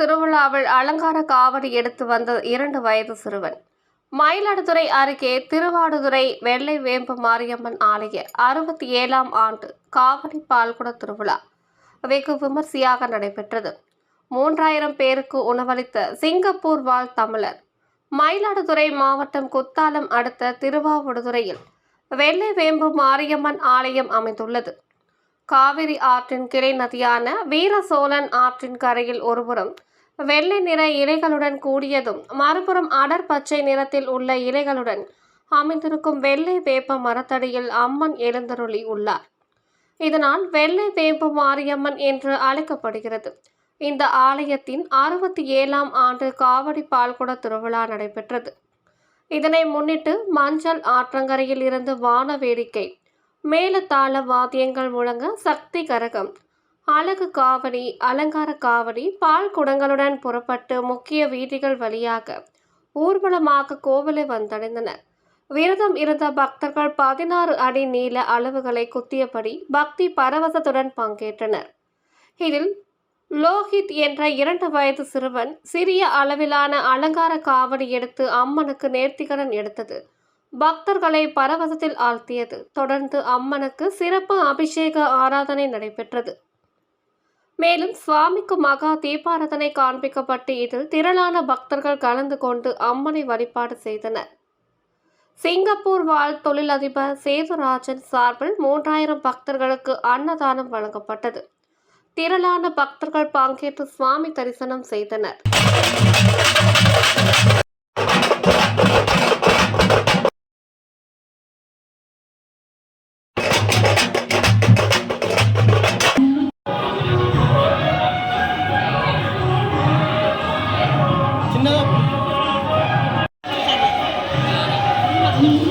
திருவிழாவில் அலங்கார காவடி எடுத்து வந்த இரண்டு வயது சிறுவன். மயிலாடுதுறை அருகே திருவாடுதுறை வெள்ளை வேம்பு மாரியம்மன் ஆலய அறுபத்தி ஏழாம் ஆண்டு காவடி பால்குட திருவிழா வெகு விமர்சையாக நடைபெற்றது. மூன்றாயிரம் பேருக்கு உணவளித்த சிங்கப்பூர் வாழ் தமிழர். மயிலாடுதுறை மாவட்டம் குத்தாலம் அடுத்த திருவாவடுதுறையில் வெள்ளை வேம்பு மாரியம்மன் ஆலயம் அமைந்துள்ளது. காவிரி ஆற்றின் கிளை நதியான வீரசோழன் ஆற்றின் கரையில் ஒருபுறம் வெள்ளை நிற இலைகளுடன் கூடியதும் மறுபுறம் அடர் பச்சை நிறத்தில் உள்ள இலைகளுடன் அமைந்திருக்கும் வெள்ளை வேப்ப மரத்தடியில் அம்மன் எழுந்தருளி உள்ளார். இதனால் வெள்ளை வேம்பு மாரியம்மன் என்று அழைக்கப்படுகிறது. இந்த ஆலயத்தின் அறுபத்தி ஏழாம் ஆண்டு காவடி பால்குட திருவிழா நடைபெற்றது. இதனை முன்னிட்டு மஞ்சள் ஆற்றங்கரையில் இருந்து வான வேடிக்கை மேலதாள வாத்தியங்கள் முழங்க சக்தி கரகம். அழகு காவடி அலங்கார காவடி பால் குடங்களுடன் புறப்பட்டு முக்கிய வீதிகள் வழியாக ஊர்வலமாக கோவிலை வந்தடைந்தனர் விரதம் இருந்த பக்தர்கள் பதினாறு அடி நீள அளவுகளை குத்தியபடி பக்தி பரவசத்துடன் பங்கேற்றனர். இதில் லோஹித் என்ற இரண்டு வயது சிறுவன் சிறிய அளவிலான அலங்கார காவடி எடுத்து அம்மனுக்கு நேர்த்திகடன் எடுத்தது. பக்தர்களை பரவசத்தில் ஆழ்த்தியது. தொடர்ந்து அம்மனுக்கு சிறப்பு அபிஷேக ஆராதனை நடைபெற்றது. மேலும் சுவாமிக்கு மகா தீபாராதனை காண்பிக்கப்பட்டு இதில் திரளான பக்தர்கள் கலந்து கொண்டு அம்மனை வழிபாடு செய்தனர். சிங்கப்பூர் வாழ் தொழிலதிபர் சேதுராஜன் சார்பில் மூன்றாயிரம் பக்தர்களுக்கு அன்னதானம் வழங்கப்பட்டது. திரளான பக்தர்கள் பங்கேற்று சுவாமி தரிசனம் செய்தனர். Thank you.